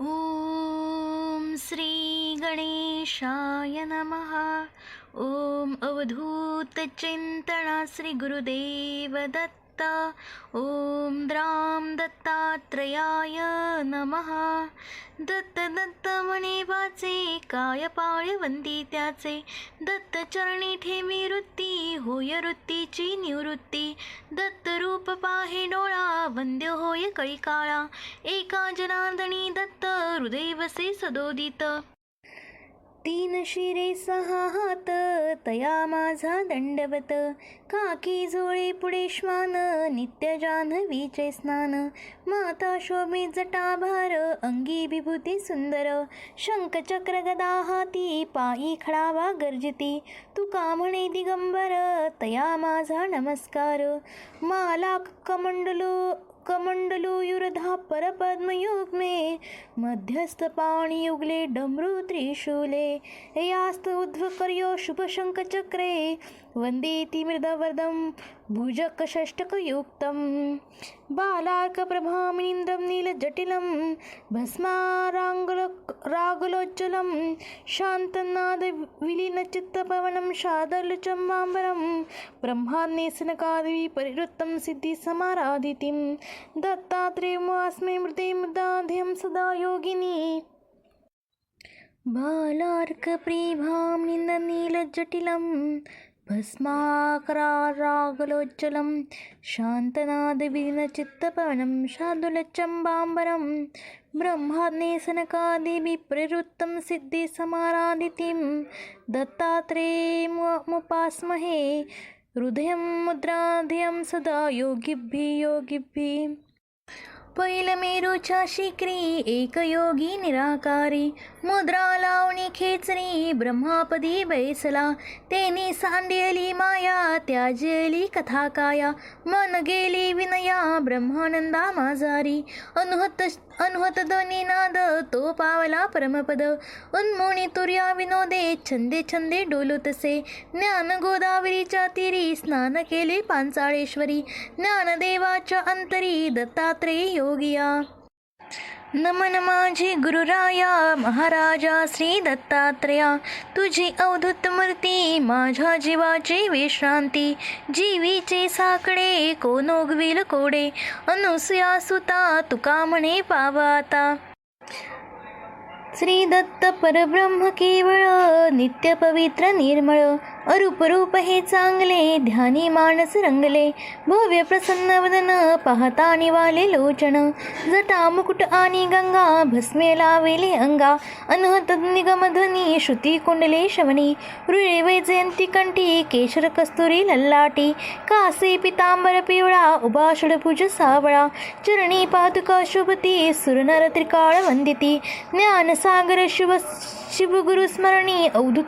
ॐ श्रीगणेशाय नमः। ॐ अवधूतचिन्तना श्रीगुरुदेव दत्त। ॐ द्रां दत्तात्रयाय नमः। दत्त दत्त म्हणे वाचे काय पाळ वंदी त्याचे। दत्त चरणी ठेवी वृत्ती होय वृत्तीची निवृत्ती। दत्त रूप पाहे डोळा वंद्य होय कळी काळा। एका जनार्दनी दत्त हृदय वसे सदोदित। तीन शिरे सहा हात तया माझा दंडवत. काकी जोळे पुढे श्वान नित्य जान्हवीचे स्नान. माता शोभे जटाभार अंगी विभूती सुंदर. शंखचक्र गदा हाती पायी खडावा गर्जिती. तुका म्हणे दिगंबर तया माझा नमस्कार. माला कमंडलो कमंडलूयुरधा परपद्मयुग्मे मध्यस्थपाणि मध्यस्थ युगले त्रिशूले यास्त उध्वकर्यो शुभशङ्खचक्रे वन्देति मृदवरदं भुजकषष्टकयुक्तं बालार्कप्रभामिन्द्रं नीलजटिलं भस्माराङ्गल రాగులోచ్చలం శాంతనాద విలీన చిత్తపవనం శాదలు చంబాంబరం బ్రహ్మాన్నేసనకాదివి పరివృత్తం సిద్ధి సమారాధితిం దత్తాత్రేయమాస్మే మృదే ముదాధ్యం సదా యోగిని బాలార్కప్రీభాం నింద నీలజటిలం भस्माकरारागलोज्ज्वलं शान्तनादविनचित्तपवनं शार्दुलचम्बाम्बरं ब्रह्माग्नेसनकादिभिः प्रवृत्तं सिद्धिसमाराधितिं दत्तात्रेयमुपास्महे हृदयं मुद्राधियं सदा योगिभिः योगिभिः। पहिल मेरूच्या शिक्री एक योगी निराकारी. मुद्रा लावणी खेचरी ब्रह्मापदी बैसला. तेनी सांडियली माया त्याजली कथा काया मन गेली विनया ब्रह्मानंदा माजारी. अनुहत अनुहत ध्वनिनाद तो पावला परमपद. उन्मोणी तुर्या विनोदे छंदे छंदे डोलुतसे ज्ञान गोदावरीच्या तीरी स्नान केले पांचाळेश्वरी ज्ञानदेवाच्या अंतरी दत्तात्रेय योगिया। नमन माझी गुरुराया महाराजा श्री दत्तात्रेया। तुझी अवधूत मूर्ती माझ्या जीवाची विश्रांती। जीवीचे साकडे कोनोगविल कोडे। अनुसया सुता तुका म्हणे पावाता श्री दत्त परब्रह्म केवळ नित्य पवित्र निर्मळ। अरूप रूप हे चांगले ध्यानी मानस रंगले. भव्य प्रसन्न वदन पाहता निवाले लोचन. जटा मुकुट आणि गंगा भस्मे लावेले अंगा. अनहत निगमधनी श्रुती कुंडले शवणी रुळे वैजयंती कंठी केशर कस्तुरी लल्लाटी. कासे पितांबर पिवळा उभा षडभुज सावळा. चरणी पादुका शुभती सुरनर त्रिकाळ वंदिती. ज्ञानसागर शुभ शिवगुरु स्मरणी अवधूत